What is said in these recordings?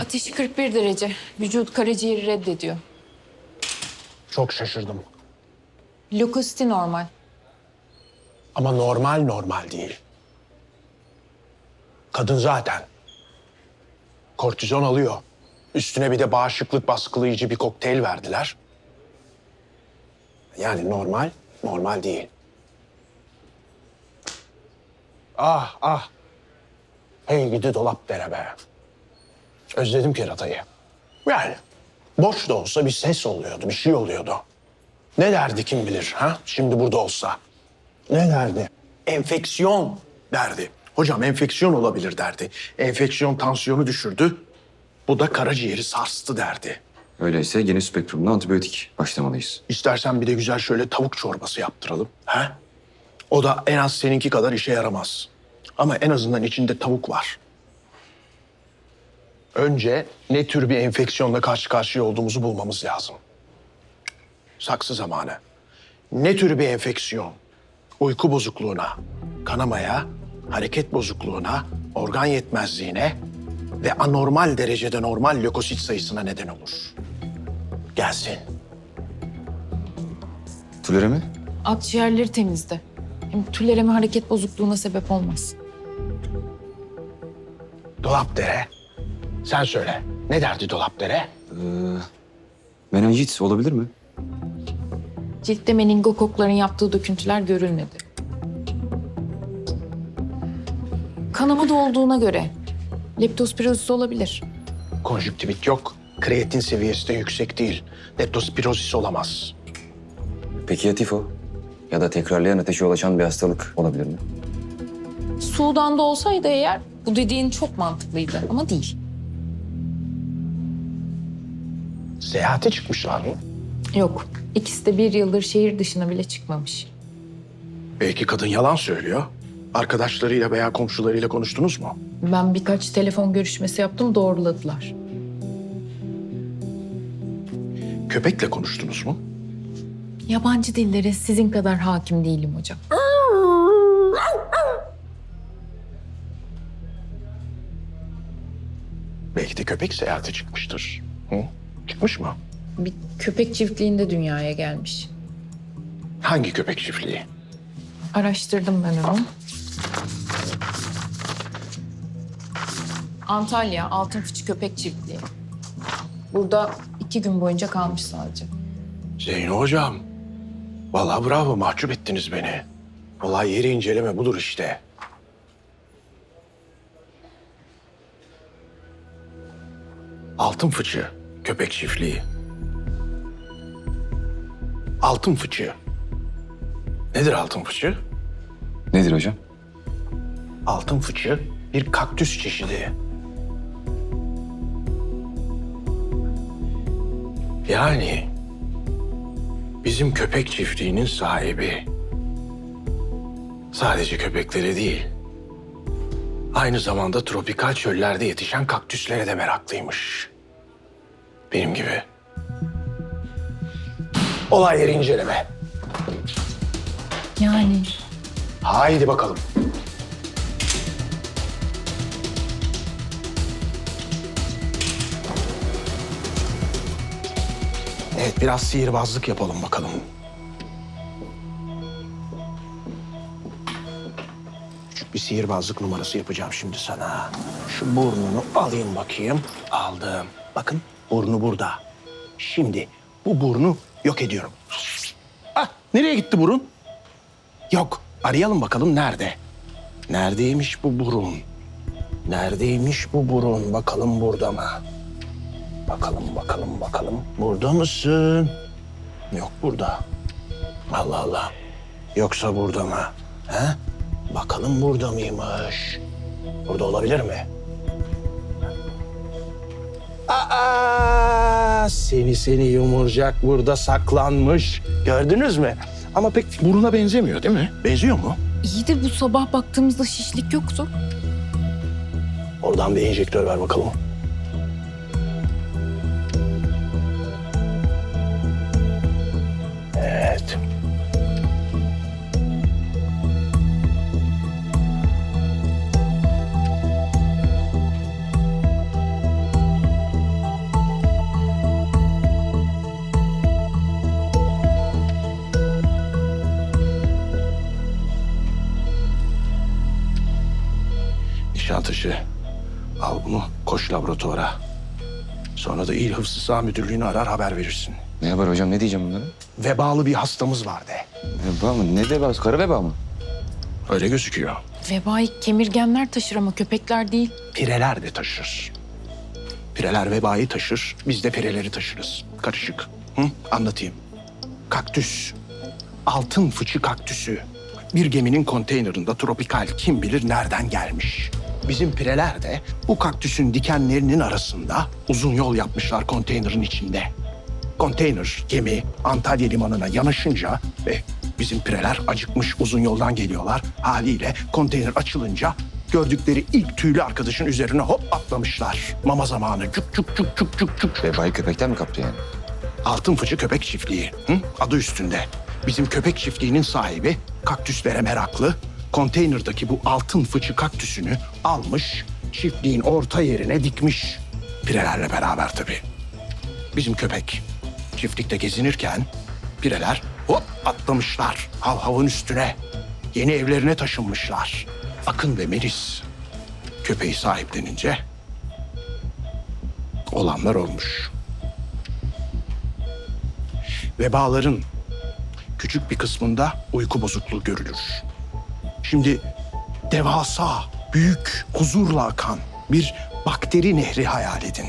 Ateşi 41 derece. Vücut karaciğeri reddediyor. Çok şaşırdım. Lökositi normal. Ama normal normal değil. Kadın zaten. Kortizon alıyor. Üstüne bir de bağışıklık baskılayıcı bir kokteyl verdiler. Yani normal, normal değil. Ah ah. Hey gidi dolap dere be. Özledim keratayı. Yani boş da olsa bir ses oluyordu, bir şey oluyordu. Ne derdi kim bilir ha? Şimdi burada olsa. Ne derdi? Enfeksiyon derdi. Hocam enfeksiyon olabilir derdi. Enfeksiyon tansiyonu düşürdü. Bu da karaciğeri sarstı derdi. Öyleyse geniş spektrumlu antibiyotik başlamalıyız. İstersen bir de güzel şöyle tavuk çorbası yaptıralım. Ha? O da en az seninki kadar işe yaramaz. Ama en azından içinde tavuk var. Önce ne tür bir enfeksiyonla karşı karşıya olduğumuzu bulmamız lazım. Saksı zamanı. Ne tür bir enfeksiyon? Uyku bozukluğuna, kanamaya, hareket bozukluğuna, organ yetmezliğine ve anormal derecede normal lökosit sayısına neden olur. Gelsin. Tülere mi? Akciğerleri temizde. Hem tülereme hareket bozukluğuna sebep olmaz. Dolap dere. Sen söyle. Ne derdi dolap dere? Menenjit olabilir mi? Ciltte meningokokların yaptığı döküntüler görülmedi. Kanama da olduğuna göre leptospirozis olabilir. Konjüktivit yok. Kreatin seviyesi de yüksek değil. Leptospirozis olamaz. Peki ya tifo? Ya da tekrarlayan ateşe ulaşan bir hastalık olabilir mi? Sudan'da olsaydı eğer bu dediğin çok mantıklıydı ama değil. Seyahate çıkmışlar mı? Yok. İkisi de bir yıldır şehir dışına bile çıkmamış. Belki kadın yalan söylüyor. Arkadaşlarıyla veya komşularıyla konuştunuz mu? Ben birkaç telefon görüşmesi yaptım doğruladılar. Köpekle konuştunuz mu? Yabancı dillere sizin kadar hakim değilim hocam. Belki de köpek seyahate çıkmıştır. Hı? Çıkmış mı? Bir köpek çiftliğinde dünyaya gelmiş. Hangi köpek çiftliği? Araştırdım ben onu. Antalya Altın Fıçı Köpek Çiftliği. Burada iki gün boyunca kalmış sadece. Zeyno hocam. Vallahi bravo mahcup ettiniz beni. Vallahi yeri inceleme budur işte. Altın fıçı köpek çiftliği. Altın fıçı. Nedir altın fıçı? Nedir hocam? Altın fıçı bir kaktüs çeşidi. Yani bizim köpek çiftliğinin sahibi sadece köpeklere değil, aynı zamanda tropikal çöllerde yetişen kaktüslere de meraklıymış. Benim gibi. Olay yeri inceleme. Yani Haydi bakalım. Evet, biraz sihirbazlık yapalım bakalım. Küçük bir sihirbazlık numarası yapacağım şimdi sana. Şu burnunu alayım bakayım. Aldım. Bakın burnu burada. Şimdi bu burnu yok ediyorum. Ah, nereye gitti burun? Yok. Arayalım bakalım nerede? Neredeymiş bu burun? Neredeymiş bu burun? Bakalım burada mı? Bakalım, bakalım, bakalım. Burada mısın? Yok burada. Allah Allah. Yoksa burada mı? He? Bakalım burada mıymış? Burada olabilir mi? Aa, seni seni yumurcak burada saklanmış. Gördünüz mü? Ama pek buruna benzemiyor değil mi? Benziyor mu? iyi de bu sabah baktığımızda şişlik yoktu. Oradan bir enjektör ver bakalım. İlacı. Al bunu koş laboratuvara. Sonra da İl Hıfzı Sağ Müdürlüğü'nü arar haber verirsin. Ne haber hocam ne diyeceğim bunlara? Vebalı bir hastamız var de. Veba mı? Ne vebası? Karı veba mı? Öyle gözüküyor. Vebayı kemirgenler taşır ama köpekler değil. Pireler de taşır. Pireler vebayı taşır, biz de pireleri taşırız. Karışık. Hı? Anlatayım. Kaktüs. Altın fıçı kaktüsü. Bir geminin konteynerında tropikal kim bilir nereden gelmiş. Bizim pireler de bu kaktüsün dikenlerinin arasında uzun yol yapmışlar konteynerin içinde. Konteyner, gemi Antalya limanına yanaşınca ve bizim pireler acıkmış uzun yoldan geliyorlar. Haliyle konteyner açılınca gördükleri ilk tüylü arkadaşın üzerine hop atlamışlar. Mama zamanı cuk cuk cuk cuk cuk cuk. Vebayı köpekten mi kaptı yani? Altın Fıçı Köpek Çiftliği. Hı? Adı üstünde. Bizim köpek çiftliğinin sahibi kaktüslere meraklı. Konteynerdaki bu altın fıçı kaktüsünü almış, çiftliğin orta yerine dikmiş. Pirelerle beraber tabii. Bizim köpek çiftlikte gezinirken pireler hop atlamışlar hav havın üstüne. Yeni evlerine taşınmışlar. Akın ve Melis köpeği sahiplenince olanlar olmuş. Vebaların küçük bir kısmında uyku bozukluğu görülür. Şimdi devasa, büyük, huzurla akan bir bakteri nehri hayal edin.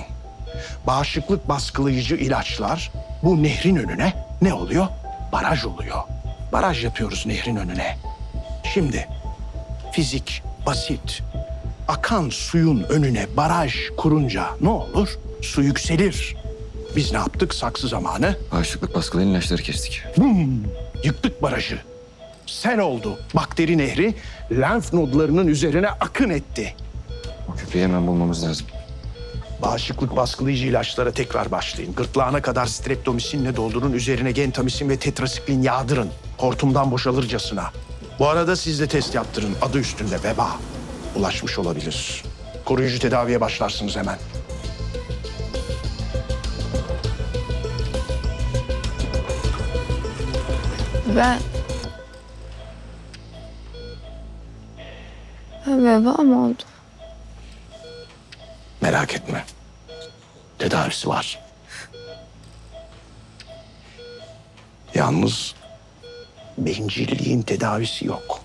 Bağışıklık baskılayıcı ilaçlar bu nehrin önüne ne oluyor? Baraj oluyor. Baraj yapıyoruz nehrin önüne. Şimdi fizik basit. Akan suyun önüne baraj kurunca ne olur? Su yükselir. Biz ne yaptık saksı zamanı? Bağışıklık baskılayan ilaçları kestik. Bum! Yıktık barajı. Sel oldu. Bakteri nehri lenf nodlarının üzerine akın etti. O köpeği hemen bulmamız lazım. Bağışıklık baskılayıcı ilaçlara tekrar başlayın. Gırtlağına kadar streptomisinle doldurun. Üzerine gentamisin ve tetrasiklin yağdırın. Hortumdan boşalırcasına. Bu arada siz de test yaptırın. Adı üstünde veba. Ulaşmış olabilir. Koruyucu tedaviye başlarsınız hemen. Ben... Ben veba mı oldum? Merak etme. Tedavisi var. Yalnız bencilliğin tedavisi yok.